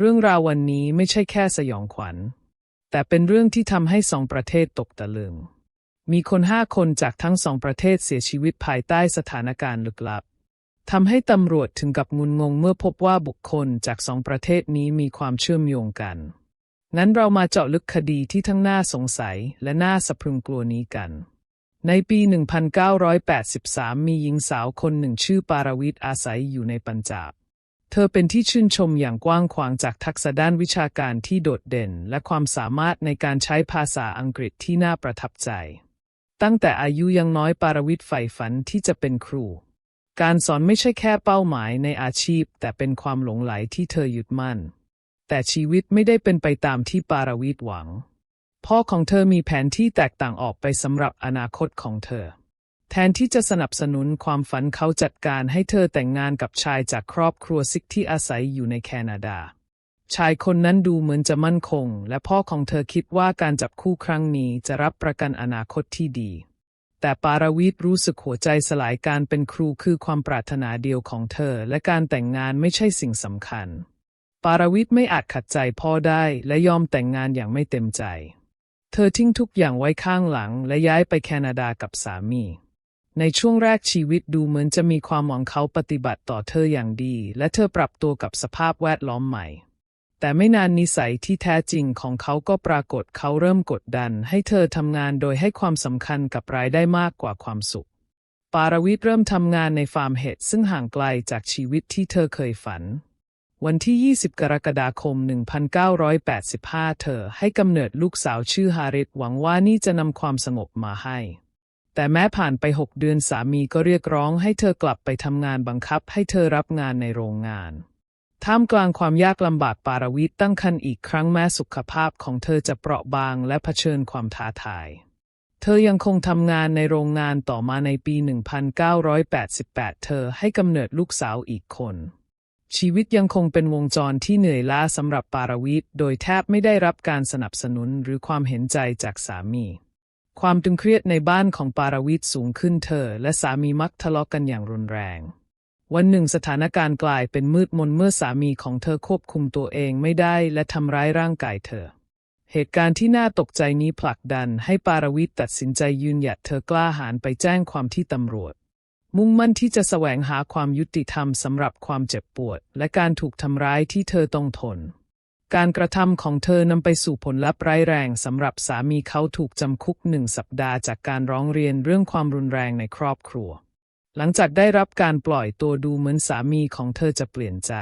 เรื่องราววันนี้ไม่ใช่แค่สยองขวัญ แต่เป็นเรื่องที่ทำให้สองประเทศตกตะลึง มีคนห้าคนจากทั้งสองประเทศเสียชีวิตภายใต้สถานการณ์ลึกลับทำให้ตำรวจถึงกับงุนงงเมื่อพบว่าบุคคลจากสองประเทศนี้มีความเชื่อมโยงกัน งั้นเรามาเจาะลึกคดีที่ทั้งน่าสงสัยและน่าสะพรึงกลัวนี้กัน ในปี 1983 มีหญิงสาวคนหนึ่งชื่อปารวิทย์อาศัยอยู่ในปัญจาบ เธอเป็นที่ชื่นชมอย่างกว้างขวางจากทักษะด้านวิชาการที่โดดเด่น และความสามารถในการใช้ภาษาอังกฤษที่น่าประทับใจ ตั้งแต่อายุยังน้อยปารวิทย์ใฝ่ฝันที่จะเป็นครู การสอนไม่ใช่แค่เป้าหมายในอาชีพ แต่เป็นความหลงไหลที่เธอหยึดมั่น แต่ชีวิตไม่ได้เป็นไปตามที่ปารวิทย์หวัง พ่อของเธอมีแผนที่แตกต่างออกไปสำหรับอนาคตของเธอ แทนที่จะสนับสนุนความฝันเขาจัดการให้เธอแต่งงานกับชายจากครอบครัวซิกที่อาศัยอยู่ในแคนาดา ชายคนนั้นดูเหมือนจะมั่นคง และพ่อของเธอคิดว่าการจับคู่ครั้งนี้จะรับประกันอนาคตที่ดี แต่ปารวิทรู้สึกหัวใจสลายการเป็นครูคือความปรารถนาเดียวของเธอ และการแต่งงานไม่ใช่สิ่งสำคัญ ปารวิทย์ไม่อาจขัดใจพ่อได้และยอมแต่งงานอย่างไม่เต็มใจ เธอทิ้งทุกอย่างไว้ข้างหลัง และย้ายไปแคนาดากับสามี ในช่วงแรกชีวิตดูเหมือนจะมีความหวังเขาปฏิบัติต่อเธออย่างดี และเธอปรับตัวกับสภาพแวดล้อมใหม่ แต่ไม่นานนิสัยที่แท้จริงของเขาก็ปรากฏเขาเริ่มกดดัน ให้เธอทำงานโดยให้ความสำคัญกับรายได้มากกว่าความสุข ปารวิทย์เริ่มทำงานในฟาร์มเห็ดซึ่งห่างไกลจากชีวิตที่เธอเคยฝัน วันที่ 20 กรกฎาคม 1985 เธอให้กำเนิดลูกสาวชื่อฮาริสหวังว่านี่จะนำความสงบมาให้ แต่แม้ผ่านไป 6 เดือนสามีก็เรียกร้องให้เธอกลับไปทำงานบังคับให้เธอรับงานในโรงงาน ท่ามกลางความยากลำบากปารวิทย์ตั้งครรภ์อีกครั้งแม้สุขภาพของเธอจะเปราะบางและเผชิญความท้าทาย เธอยังคงทำงานในโรงงานต่อมาในปี 1988 เธอให้กำเนิดลูกสาวอีกคนชีวิตยังคงเป็นวงจรที่เหนื่อยล้าสำหรับปารวิทย์โดยแทบไม่ได้รับการสนับสนุนหรือความเห็นใจจากสามี ความตึงเครียดในบ้านของปารวิทย์สูงขึ้นเธอ และสามีมักทะเลาะกันอย่างรุนแรง วันหนึ่งสถานการณ์กลายเป็นมืดมนเมื่อสามีของเธอควบคุมตัวเองไม่ได้และทำร้ายร่างกายเธอ เหตุการณ์ที่น่าตกใจนี้ผลักดันให้ปารวิทย์ตัดสินใจยืนหยัดเธอกล้าหาญไปแจ้งความที่ตำรวจ มุ่งมั่นที่จะแสวงหาความยุติธรรมสำหรับความเจ็บปวด และการถูกทำร้ายที่เธอต้องทน การกระทำของเธอนำไปสู่ผลลัพธ์ร้ายแรงสำหรับสามีเขาถูกจำคุกหนึ่งสัปดาห์จากการร้องเรียนเรื่องความรุนแรงในครอบครัว หลังจากได้รับการปล่อยตัวดูเหมือนสามีของเธอจะเปลี่ยนใจ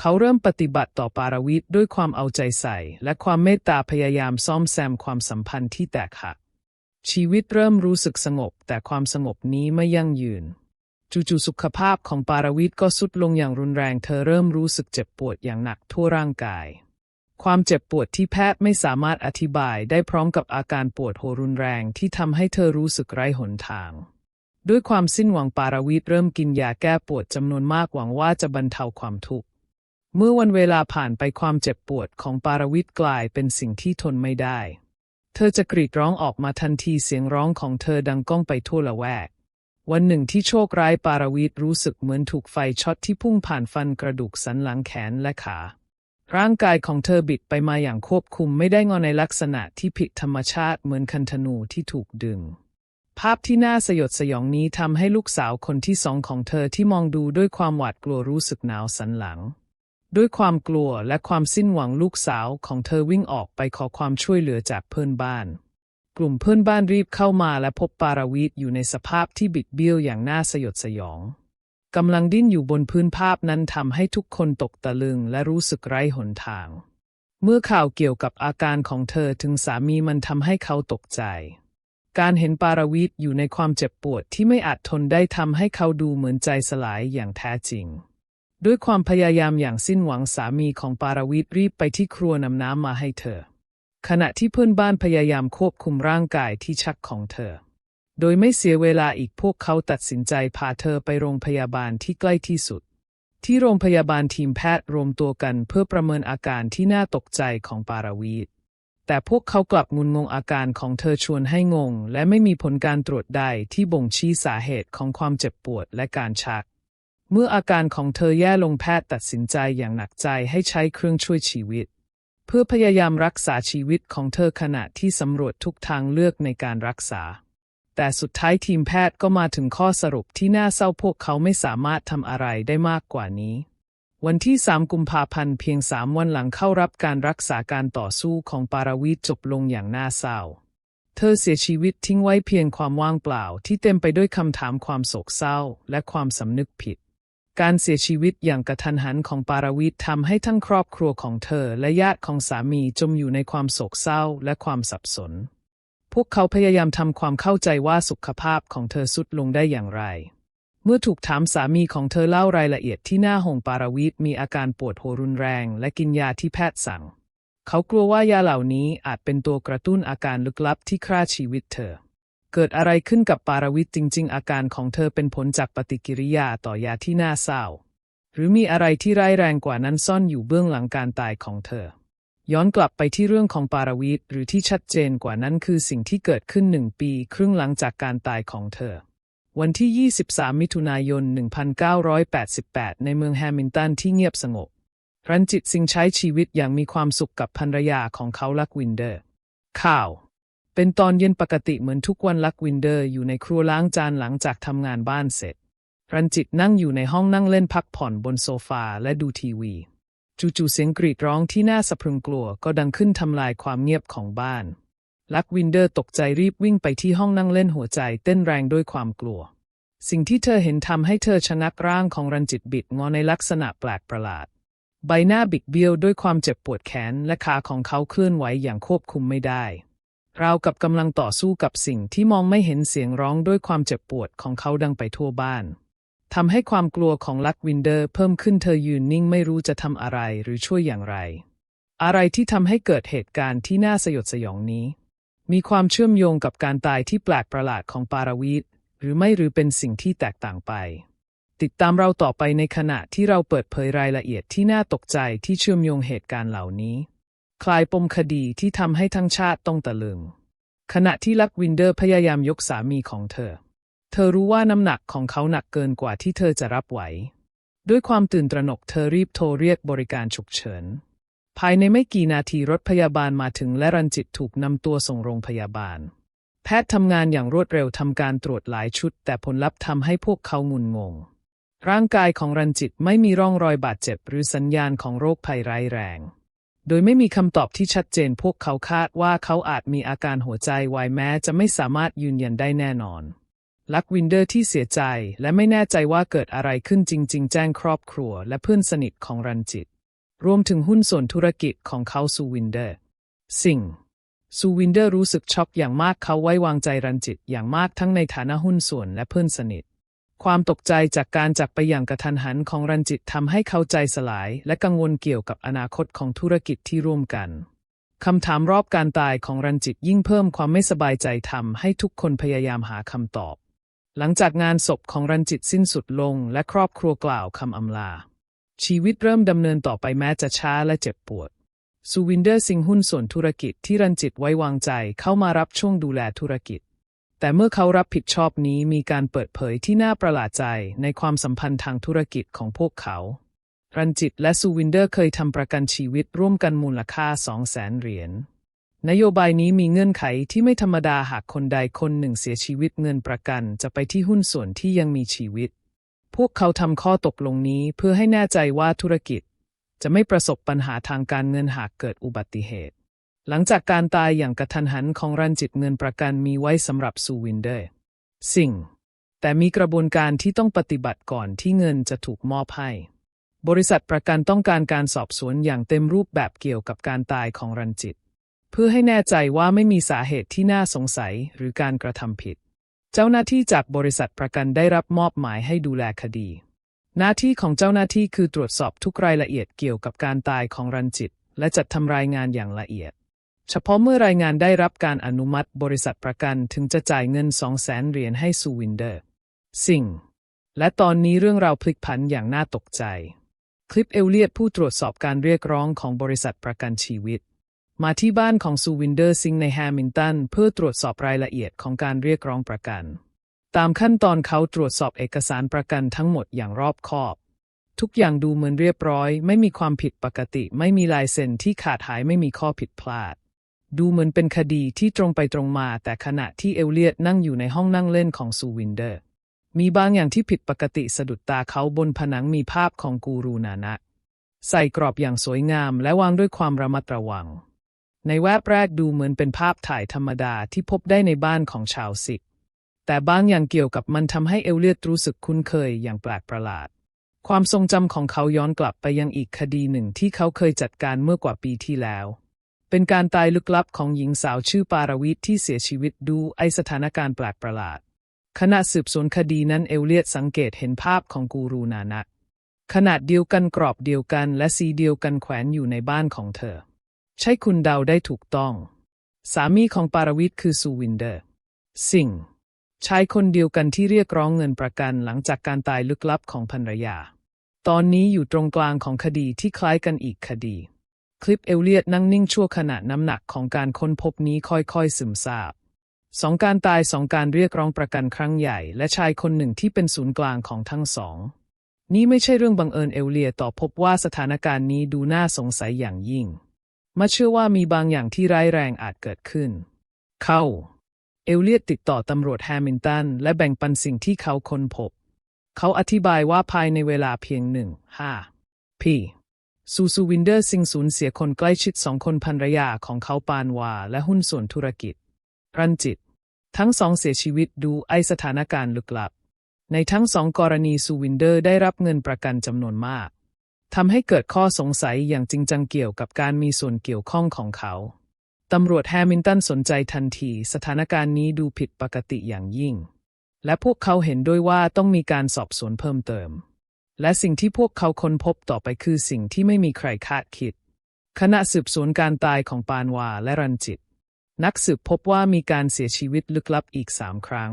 เขาเริ่มปฏิบัติต่อปารวิทด้วยความเอาใจใส่ และความเมตตาพยายามซ่อมแซมความสัมพันธ์ที่แตกหักชีวิตเริ่มรู้สึกสงบ แต่ความสงบนี้ไม่ยั่งยืน จู่ๆสุขภาพของปารวิทก็ทรุดลงอย่างรุนแรง เธอเริ่มรู้สึกเจ็บปวดอย่างหนักทั่วร่างกาย ความเจ็บปวดที่แพทย์ไม่สามารถอธิบายได้พร้อมกับอาการปวดหัวรุนแรงที่ทำให้เธอรู้สึกไร้หนทาง ด้วยความสิ้นหวังปารวิทเริ่มกินยาแก้ปวดจำนวนมากหวังว่าจะบรรเทาความทุกข์เมื่อวันเวลาผ่านไปความเจ็บปวดของปารวิทกลายเป็นสิ่งที่ทนไม่ได้ เธอจะกรีดร้องออกมาทันทีเสียงร้องของเธอดังก้องไปทั่วละแวก วันหนึ่งที่โชคร้ายปารวิทรู้สึกเหมือนถูกไฟช็อตที่พุ่งผ่านฟันกระดูกสันหลังแขนและขา ร่างกายของเธอบิดไปมาอย่างควบคุมไม่ได้งอในลักษณะที่ผิดธรรมชาติเหมือนคันธนูที่ถูกดึง ภาพที่น่าสยดสยองนี้ทำให้ลูกสาวคนที่สองของเธอที่มองดูด้วยความหวาดกลัวรู้สึกหนาวสันหลัง ด้วยความกลัวและความสิ้นหวังลูกสาวของเธอวิ่งออกไปขอความช่วยเหลือจากเพื่อนบ้าน กลุ่มเพื่อนบ้านรีบเข้ามาและพบปาราวิทอยู่ในสภาพที่บิดเบี้ยวอย่างน่าสยดสยองกำลังดิ้นอยู่บนพื้นภาพนั้นทำให้ทุกคนตกตะลึงและรู้สึกไร้หนทาง เมื่อข่าวเกี่ยวกับอาการของเธอถึงสามีมันทำให้เขาตกใจ การเห็นปาราวิทอยู่ในความเจ็บปวดที่ไม่อาจทนได้ทำให้เขาดูเหมือนใจสลายอย่างแท้จริง ด้วยความพยายามอย่างสิ้นหวังสามีของปาราวิทรีบไปที่ครัวนำน้ำมาให้เธอ ขณะที่เพื่อนบ้านพยายามควบคุมร่างกายที่ชักของเธอ โดยไม่เสียเวลาอีกพวกเขาตัดสินใจพาเธอไปโรงพยาบาลที่ใกล้ที่สุด ที่โรงพยาบาลทีมแพทย์รวมตัวกันเพื่อประเมินอาการที่น่าตกใจของปาราวีทแต่พวกเขากลับงุนงงอาการของเธอชวนให้งง และไม่มีผลการตรวจใดที่บ่งชี้สาเหตุของความเจ็บปวดและการชัก เมื่ออาการของเธอแย่ลงแพทย์ตัดสินใจอย่างหนักใจให้ใช้เครื่องช่วยชีวิต เพื่อพยายามรักษาชีวิตของเธอขณะที่สำรวจทุกทางเลือกในการรักษา แต่สุดท้ายทีมแพทย์ก็มาถึงข้อสรุปที่น่าเศร้าพวกเขาไม่สามารถทำอะไรได้มากกว่านี้ วันที่ 3 กุมภาพันธ์เพียง 3 วันหลังเข้ารับการรักษาการต่อสู้ของปาราวีจบลงอย่างน่าเศร้า เธอเสียชีวิตทิ้งไว้เพียงความว่างเปล่าที่เต็มไปด้วยคำถามความโศกเศร้าและความสำนึกผิด การเสียชีวิตอย่างกระทันหันของปาราวิททำให้ทั้งครอบครัวของเธอและญาติของสามีจมอยู่ในความโศกเศร้าและความสับสน พวกเขาพยายามทำความเข้าใจว่าสุขภาพของเธอสุดลงได้อย่างไร เมื่อถูกถามสามีของเธอเล่ารายละเอียดที่หน้าหงปาราวิทมีอาการปวดหัวรุนแรง และกินยาที่แพทย์สั่ง เขากลัวว่ายาเหล่านี้อาจเป็นตัวกระตุ้นอาการลึกลับที่ฆ่าชีวิตเธอ เกิดอะไรขึ้นกับปาราวิทจริง ๆ อาการของเธอเป็นผลจากปฏิกิริยาต่อยาที่น่าเศร้า หรือมีอะไรที่ร้ายแรงกว่านั้นซ่อนอยู่เบื้องหลังการตายของเธอ ย้อนกลับไปที่เรื่องของปาราวิทหรือที่ชัดเจนกว่านั้นคือสิ่งที่เกิดขึ้นหนึ่งปีครึ่งหลังจากการตายของเธอ วันที่ 23 มิถุนายน 1988 ในเมืองแฮมิลตันที่เงียบสงบรันจิตสิงใช้ชีวิตอย่างมีความสุขกับภรรยาของเขาลักวินเดอร์ข่าว เป็นตอนเย็นปกติเหมือนทุกวันลักวินเดอร์อยู่ในครัวล้างจานหลังจากทำงานบ้านเสร็จ รันจิตนั่งอยู่ในห้องนั่งเล่นพักผ่อนบนโซฟาและดูทีวี จู่ๆเสียงกรีดร้องที่น่าสะพรึงกลัวก็ดังขึ้นทำลายความเงียบของบ้านลักวินเดอร์ตกใจรีบวิ่งไปที่ห้องนั่งเล่นหัวใจเต้นแรงด้วยความกลัว สิ่งที่เธอเห็นทำให้เธอชะงักร่างของรันจิตบิดงอในลักษณะแปลกประหลาด ใบหน้าบิดเบี้ยวด้วยความเจ็บปวดแขนและขาของเขาเคลื่อนไหวอย่างควบคุมไม่ได้ ราวกับกำลังต่อสู้กับสิ่งที่มองไม่เห็นเสียงร้องด้วยความเจ็บปวดของเขาดังไปทั่วบ้านทำให้ความกลัวของลักวินเดอร์เพิ่มขึ้นเธอยืนนิ่งไม่รู้จะทำอะไรหรือช่วยอย่างไร อะไรที่ทำให้เกิดเหตุการณ์ที่น่าสยดสยองนี้ มีความเชื่อมโยงกับการตายที่แปลกประหลาดของปาราวีตหรือไม่หรือเป็นสิ่งที่แตกต่างไป ติดตามเราต่อไปในขณะที่เราเปิดเผยรายละเอียดที่น่าตกใจที่เชื่อมโยงเหตุการณ์เหล่านี้ คลายปมคดีที่ทำให้ทั้งชาติต้องตะลึง ขณะที่ลักวินเดอร์พยายามยกสามีของเธอ เธอรู้ว่าน้ำหนักของเขาหนักเกินกว่าที่เธอจะรับไหว ด้วยความตื่นตระหนกเธอรีบโทรเรียกบริการฉุกเฉิน ภายในไม่กี่นาทีรถพยาบาลมาถึงและรันจิตถูกนำตัวส่งโรงพยาบาล แพทย์ทำงานอย่างรวดเร็วทำการตรวจหลายชุด แต่ผลลัพธ์ทำให้พวกเขางุนงง ร่างกายของรันจิตไม่มีร่องรอยบาดเจ็บ หรือสัญญาณของโรคภัยร้ายแรง โดยไม่มีคำตอบที่ชัดเจนพวกเขาคาดว่าเขาอาจมีอาการหัวใจวายแม้จะไม่สามารถยืนยันได้แน่นอน ลักวินเดอร์ที่เสียใจและไม่แน่ใจว่าเกิดอะไรขึ้นจริง ๆ แจ้งครอบครัวและเพื่อนสนิทของรันจิต รวมถึงหุ้นส่วนธุรกิจของเขาซูวินเดอร์ สิ่งซูวินเดอร์รู้สึกช็อกอย่างมากเขาไว้วางใจรันจิตอย่างมากทั้งในฐานะหุ้นส่วนและเพื่อนสนิท ความตกใจจากการจากไปอย่างกระทันหันของรันจิตทำให้เขาใจสลาย และกังวลเกี่ยวกับอนาคตของธุรกิจที่ร่วมกันคำถามรอบการตายของรันจิตยิ่งเพิ่มความไม่สบายใจทำให้ทุกคนพยายามหาคำตอบ หลังจากงานศพของรันจิตสิ้นสุดลง และครอบครัวกล่าวคำอำลา ชีวิตเริ่มดำเนินต่อไปแม้จะช้าและเจ็บปวดซูวินเดอร์สิงหุ้นส่วนธุรกิจที่รันจิตไว้วางใจเข้ามารับช่วงดูแลธุรกิจ แต่เมื่อเขารับผิดชอบนี้มีการเปิดเผยที่น่าประหลาดใจในความสัมพันธ์ทางธุรกิจของพวกเขา รันจิตและซูวินเดอร์เคยทำประกันชีวิตร่วมกันมูลค่า 2 0 0แสนเหรียญ นโยบายนี้มีเงื่อนไขที่ไม่ธรรมดาหากคนใดคนหนึ่งเสียชีวิตเงินประกันจะไปที่หุ้นส่วนที่ยังมีชีวิต พวกเขาทำข้อตกลงนี้เพื่อให้แน่ใจว่าธุรกิจ จะไม่ประสบปัญหาทางการเงินหากเกิดอุบัติเหตุ หลังจากการตายอย่างกระทันหันของรันจิตเงินประกันมีไว้สำหรับซูวินเดอร์สิ่ง แต่มีกระบวนการที่ต้องปฏิบัติก่อนที่เงินจะถูกมอบให้ บริษัทประกันต้องการการสอบสวนอย่างเต็มรูปแบบเกี่ยวกับการตายของรันจิต เพื่อให้แน่ใจว่าไม่มีสาเหตุที่น่าสงสัยหรือการกระทำผิด เจ้าหน้าที่จากบริษัทประกันได้รับมอบหมายให้ดูแลคดี หน้าที่ของเจ้าหน้าที่คือตรวจสอบทุกรายละเอียดเกี่ยวกับการตายของรันจิต และจัดทำรายงานอย่างละเอียด เฉพาะเมื่อรายงานได้รับการอนุมัติบริษัทประกันถึงจะจ่ายเงิน 2 0 0แสนเหรียญให้ซูวินเดอร์ สิ่ง และตอนนี้เรื่องราวพลิกผันอย่างน่าตกใจ คลิปเอลเลียตผู้ตรวจสอบการเรียกร้องของบริษัทประกันชีวิต มาที่บ้านของซูวินเดอร์ซิงในแฮมิลตันเพื่อตรวจสอบรายละเอียดของการเรียกร้องประกัน ตามขั้นตอนเขาตรวจสอบเอกสารประกันทั้งหมดอย่างรอบคอบทุกอย่างดูเหมือนเรียบร้อย ไม่มีความผิดปกติ ไม่มีลายเซ็นที่ขาดหายไม่มีข้อผิดพลาด ดูเหมือนเป็นคดีที่ตรงไปตรงมา แต่ขณะที่เอลเลียตนั่งอยู่ในห้องนั่งเล่นของซูวินเดอร์ มีบางอย่างที่ผิดปกติสะดุดตาเขาบนผนังมีภาพของกูรูนานะ ใส่กรอบอย่างสวยงามและวางด้วยความระมัดระวัง ในแวบแรกดูเหมือนเป็นภาพถ่ายธรรมดาที่พบได้ในบ้านของชาวสิกแต่บางอย่างเกี่ยวกับมันทำให้เอลเลียตรู้สึกคุ้นเคยอย่างแปลกประหลาด ความทรงจำของเขาย้อนกลับไปยังอีกคดีหนึ่งที่เขาเคยจัดการเมื่อกว่าปีที่แล้ว เป็นการตายลึกลับของหญิงสาวชื่อปารวิทที่เสียชีวิตดูไอสถานการณ์แปลกประหลาด ขณะสืบสวนคดีนั้นเอลเลียตสังเกตเห็นภาพของกูรูนานะขนาดเดียวกันกรอบเดียวกันและสีเดียวกันแขวนอยู่ในบ้านของเธอ ใช่คุณเดาได้ถูกต้อง สามีของปารวิทคือซูวินเดอร์สิงห์ชายคนเดียวกันที่เรียกร้องเงินประกันหลังจากการตายลึกลับของภรรยา ตอนนี้อยู่ตรงกลางของคดีที่คล้ายกันอีกคดี คลิปเอลเลียตนั่งนิ่งชั่วขณะน้ำหนักของการค้นพบนี้ค่อยๆ ซึมซาบสองการตายสองการเรียกร้องประกันครั้งใหญ่ และชายคนหนึ่งที่เป็นศูนย์กลางของทั้งสอง นี่ไม่ใช่เรื่องบังเอิญเอลเลียต่อพบว่าสถานการณ์นี้ดูน่าสงสัยอย่างยิ่ง มาเชื่อว่ามีบางอย่างที่ร้ายแรงอาจเกิดขึ้น เข้า เอลเลียตติดต่อตำรวจแฮมิลตันและแบ่งปันสิ่งที่เขาค้นพบ เขาอธิบายว่าภายในเวลาเพียงหนึ่งห้าพี ซูซูวินเดอร์ซิงสูญเสียคนใกล้ชิดสองคนภรรยาของเขาปานวา และหุ้นส่วนธุรกิจ รันจิต ทั้งสองเสียชีวิตดูไอสถานการณ์ลึกลับ ในทั้งสองกรณีซูวินเดอร์ได้รับเงินประกันจำนวนมากทำให้เกิดข้อสงสัยอย่างจริงจังเกี่ยวกับการมีส่วนเกี่ยวข้องของเขา ตำรวจแฮมิลตันสนใจทันทีสถานการณ์นี้ดูผิดปกติอย่างยิ่ง และพวกเขาเห็นด้วยว่าต้องมีการสอบสวนเพิ่มเติม และสิ่งที่พวกเขาค้นพบต่อไปคือสิ่งที่ไม่มีใครคาดคิดขณะสืบสวนการตายของปานวาและรันจิต นักสืบพบว่ามีการเสียชีวิตลึกลับอีกสามครั้ง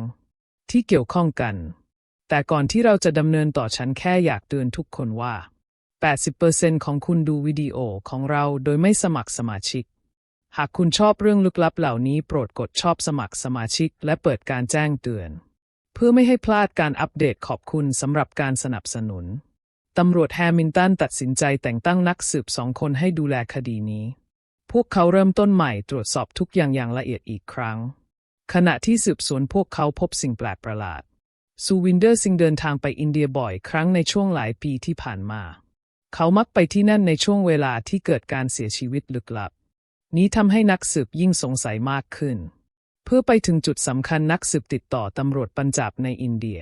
ที่เกี่ยวข้องกัน แต่ก่อนที่เราจะดำเนินต่อฉันแค่อยากเตือนทุกคนว่า 80%ของคุณดูวิดีโอของเราโดยไม่สมัครสมาชิก หากคุณชอบเรื่องลึกลับเหล่านี้โปรดกดชอบสมัครสมาชิก และเปิดการแจ้งเตือน เพื่อไม่ให้พลาดการอัปเดตขอบคุณสำหรับการสนับสนุน ตำรวจแฮมิลตันตัดสินใจแต่งตั้งนักสืบสองคนให้ดูแลคดีนี้ พวกเขาเริ่มต้นใหม่ตรวจสอบทุกอย่างอย่างละเอียดอีกครั้ง ขณะที่สืบสวนพวกเขาพบสิ่งแปลกประหลาด ซูวินเดอร์ซิงเดินทางไปอินเดียบ่อยครั้งในช่วงหลายปีที่ผ่านมา เขามักไปที่นั่นในช่วงเวลาที่เกิดการเสียชีวิตลึกลับ นี้ทำให้นักสืบยิ่งสงสัยมากขึ้น เพื่อไปถึงจุดสำคัญนักสืบติดต่อตำรวจปัญจาบในอินเดีย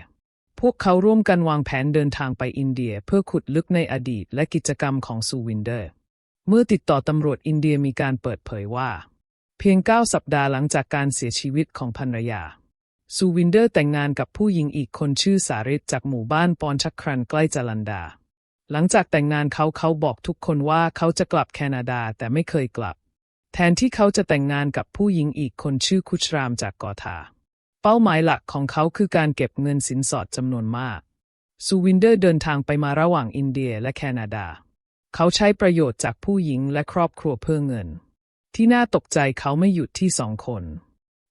พวกเขาร่วมกันวางแผนเดินทางไปอินเดียเพื่อขุดลึกในอดีตและกิจกรรมของซูวินเดอร์ เมื่อติดต่อตำรวจอินเดียมีการเปิดเผยว่า เพียงเก้าสัปดาห์หลังจากการเสียชีวิตของภรรยาซูวินเดอร์แต่งงานกับผู้หญิงอีกคนชื่อสาริตจากหมู่บ้านปอนชักครันใกล้จาลันดา หลังจากแต่งงานเขาเขาบอกทุกคนว่าเขาจะกลับแคนาดาแต่ไม่เคยกลับ แทนที่เขาจะแต่งงานกับผู้หญิงอีกคนชื่อคุชรามจากกอธาเป้าหมายหลักของเขาคือการเก็บเงินสินสอดจำนวนมาก ซูวินเดอร์เดินทางไปมาระหว่างอินเดียและแคนาดา เขาใช้ประโยชน์จากผู้หญิงและครอบครัวเพื่อเงิน ที่น่าตกใจเขาไม่หยุดที่สองคน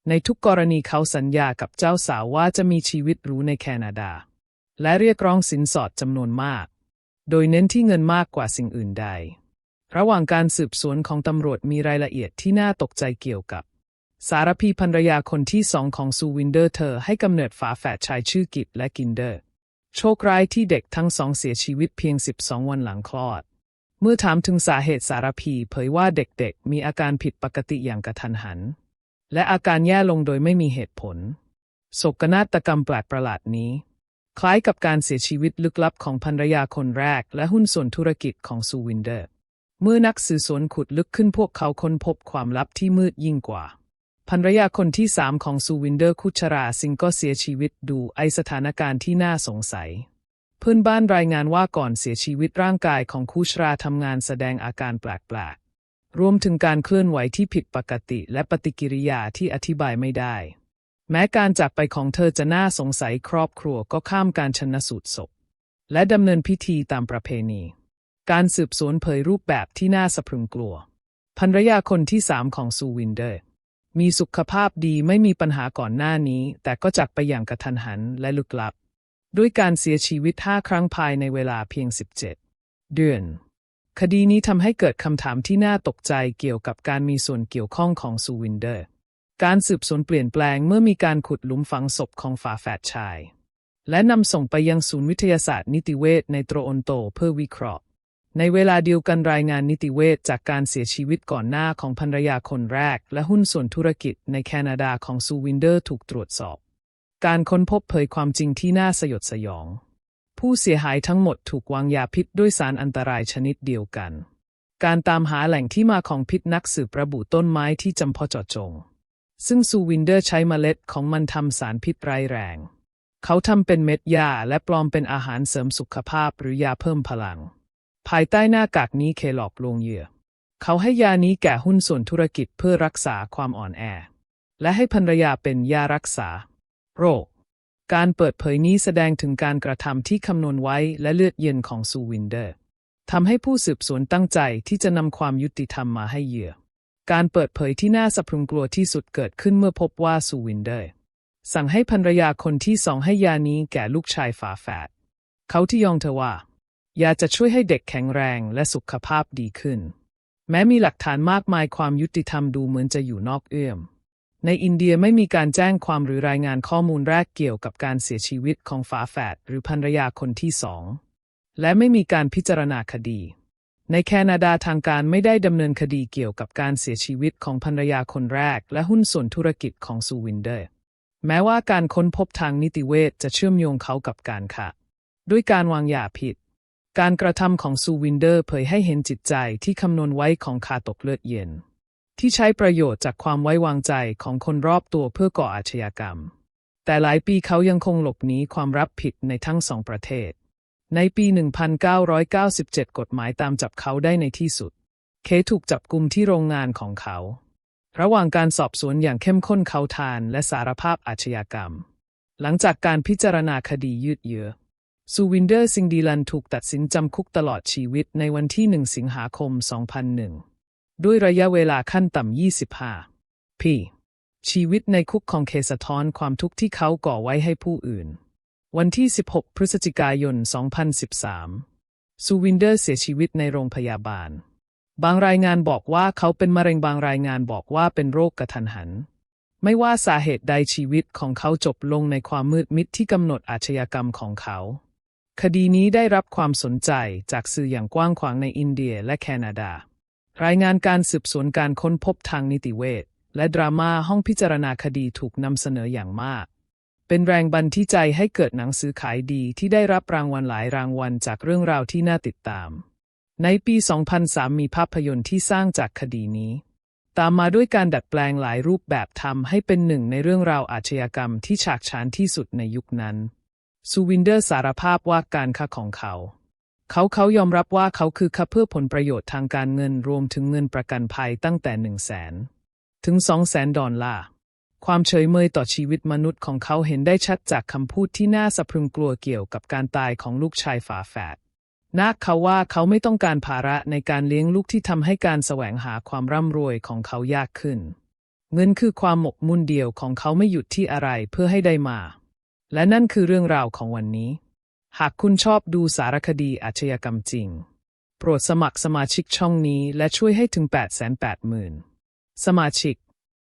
ในทุกกรณีเขาสัญญากับเจ้าสาวว่าจะมีชีวิตรู้ในแคนาดา และเรียกร้องสินสอดจำนวนมาก โดยเน้นที่เงินมากกว่าสิ่งอื่นใด ระหว่างการสืบสวนของตำรวจมีรายละเอียดที่น่าตกใจเกี่ยวกับ สารพีภรรยาคนที่สองของซูวินเดอร์เธอให้กำเนิดฝาแฝดชายชื่อกิตและกินเดอร์ โชคร้ายที่เด็กทั้งสองเสียชีวิตเพียง 12 วันหลังคลอด เมื่อถามถึงสาเหตุสารพีเผยว่าเด็กๆ มีอาการผิดปกติอย่างกระทันหัน และอาการแย่ลงโดยไม่มีเหตุผลโศกนาฏกรรมแปลกประหลาดนี้ คล้ายกับการเสียชีวิตลึกลับของภรรยาคนแรก และหุ้นส่วนธุรกิจของซูวินเดอร์ เมื่อนักสืบสวนขุดลึกขึ้นพวกเขาค้นพบความลับที่มืดยิ่งกว่าภรรยาคนที่สามของซูวินเดอร์คุชราซิงก็เสียชีวิตดูไอสถานการณ์ที่น่าสงสัย เพื่อนบ้านรายงานว่าก่อนเสียชีวิตร่างกายของคุชราทำงานแสดงอาการแปลกๆ รวมถึงการเคลื่อนไหวที่ผิดปกติและปฏิกิริยาที่อธิบายไม่ได้ แม้การจากไปของเธอจะน่าสงสัยครอบครัวก็ข้ามการชนสูตรศพ และดำเนินพิธีตามประเพณี การสืบสวนเผยรูปแบบที่น่าสะพรึงกลัวภรรยาคนที่สามของซูวินเดอร์ มีสุขภาพดีไม่มีปัญหาก่อนหน้านี้ แต่ก็จากไปอย่างกระทันหันและลึกลับ ด้วยการเสียชีวิตห้าครั้งภายในเวลาเพียง 17 เดือน คดีนี้ทำให้เกิดคำถามที่น่าตกใจเกี่ยวกับการมีส่วนเกี่ยวข้องของซูวินเดอร์ การสืบสวนเปลี่ยนแปลงเมื่อมีการขุดหลุมฝังศพของฝาแฝดชาย และนำส่งไปยังศูนย์วิทยาศาสตร์นิติเวชในโตรอนโตเพื่อวิเคราะห์ ในเวลาเดียวกันรายงานนิติเวชจากการเสียชีวิตก่อนหน้าของภรรยาคนแรก และหุ้นส่วนธุรกิจในแคนาดาของซูวินเดอร์ถูกตรวจสอบ การค้นพบเผยความจริงที่น่าสยดสยอง ผู้เสียหายทั้งหมดถูกวางยาพิษด้วยสารอันตรายชนิดเดียวกัน การตามหาแหล่งที่มาของพิษนักสืบระบุต้นไม้ที่จำเพาะเจาะจง ซึ่งซูวินเดอร์ใช้เมล็ดของมันทำสารพิษร้ายแรง เขาทำเป็นเม็ดยาและปลอมเป็นอาหารเสริมสุขภาพหรือยาเพิ่มพลัง ภายใต้หน้ากากนี้เคหลอกลวงเหยื่อ เขาให้ยานี้แก่หุ้นส่วนธุรกิจเพื่อรักษาความอ่อนแอ และให้ภรรยาเป็นยารักษา โรค การเปิดเผยนี้แสดงถึงการกระทำที่คำนวณไว้และเลือดเย็นของซูวินเดอร์ทำให้ผู้สืบสวนตั้งใจที่จะนำความยุติธรรมมาให้เหยื่อ การเปิดเผยที่น่าสะพรึงกลัวที่สุดเกิดขึ้นเมื่อพบว่าซูวินเดอร์สั่งให้ภรรยาคนที่สองให้ยานี้แก่ลูกชายฝาแฝด เขาที่ยองเธอว่า ยาจะช่วยให้เด็กแข็งแรงและสุขภาพดีขึ้น แม้มีหลักฐานมากมายความยุติธรรมดูเหมือนจะอยู่นอกเอื้อม ในอินเดียไม่มีการแจ้งความหรือรายงานข้อมูลแรกเกี่ยวกับการเสียชีวิตของฝาแฝดหรือภรรยาคนที่สอง และไม่มีการพิจารณาคดี ในแคนาดาทางการไม่ได้ดำเนินคดีเกี่ยวกับการเสียชีวิตของภรรยาคนแรก และหุ้นส่วนธุรกิจของซูวินเดอร์ แม้ว่าการค้นพบทางนิติเวชจะเชื่อมโยงเขากับการค่ะด้วยการวางยาผิด การกระทำของซูวินเดอร์เผยให้เห็นจิตใจที่คำนวณไว้ของคาตกเลือดเย็น ที่ใช้ประโยชน์จากความไว้วางใจของคนรอบตัวเพื่อก่ออาชญากรรม แต่หลายปีเขายังคงหลบหนีความรับผิดในทั้งสองประเทศ ในปี 1997 กฎหมายตามจับเขาได้ในที่สุด เคถูกจับกุมที่โรงงานของเขา ระหว่างการสอบสวนอย่างเข้มข้นเขาทานและสารภาพอาชญากรรม หลังจากการพิจารณาคดียืดเยื้อ ซูวินเดอร์ซิงดีลันถูกตัดสินจำคุกตลอดชีวิตในวันที่ 1 สิงหาคม 2001 ด้วยระยะเวลาขั้นต่ำ 25 ปี ชีวิตในคุกของเคสะท้อนความทุกข์ที่เขาก่อไว้ให้ผู้อื่น วันที่ 16 พฤศจิกายน 2013 ซูวินเดอร์เสียชีวิตในโรงพยาบาล บางรายงานบอกว่าเขาเป็นมะเร็งบางรายงานบอกว่าเป็นโรคกระทันหันไม่ว่าสาเหตุใดชีวิตของเขาจบลงในความมืดมิดที่กำหนดอาชญากรรมของเขา คดีนี้ได้รับความสนใจจากสื่ออย่างกว้างขวางในอินเดียและแคนาดา รายงานการสืบสวนการค้นพบทางนิติเวชและดราม่าห้องพิจารณาคดีถูกนำเสนออย่างมาก เป็นแรงบันที่ใจให้เกิดหนังสือขายดีที่ได้รับรางวัลหลายรางวัลจากเรื่องราวที่น่าติดตาม ในปี 2003 มีภาพยนตร์ที่สร้างจากคดีนี้ ตามมาด้วยการดัดแปลงหลายรูปแบบทำให้เป็นหนึ่งในเรื่องราวอาชญากรรมที่ฉากฉานที่สุดในยุคนั้น ซูวินเดอร์สารภาพว่าการฆ่าของเขา เขาเขายอมรับว่าเขาคือฆ่าเพื่อผลประโยชน์ทางการเงินรวมถึงเงินประกันภัยตั้งแต่1 0 0 0 0แสนถึง2 0 0แสนดอลลาร์ความเฉยเมยต่อชีวิตมนุษย์ของเขาเห็นได้ชัดจากคำพูดที่น่าสะพรึงกลัวเกี่ยวกับการตายของลูกชายฝาแฝดนักเขาว่าเขาไม่ต้องการภาระในการเลี้ยงลูกที่ทำให้การแสวงหาความร่ำรวยของเขายากขึ้น เงินคือความหมกมุ่นเดียวของเขาไม่หยุดที่อะไรเพื่อให้ได้มา และนั่นคือเรื่องราวของวันนี้ หากคุณชอบดูสารคดีอาชญากรรมจริง โปรดสมัครสมาชิกช่องนี้และช่วยให้ถึง 880,000 สมาชิก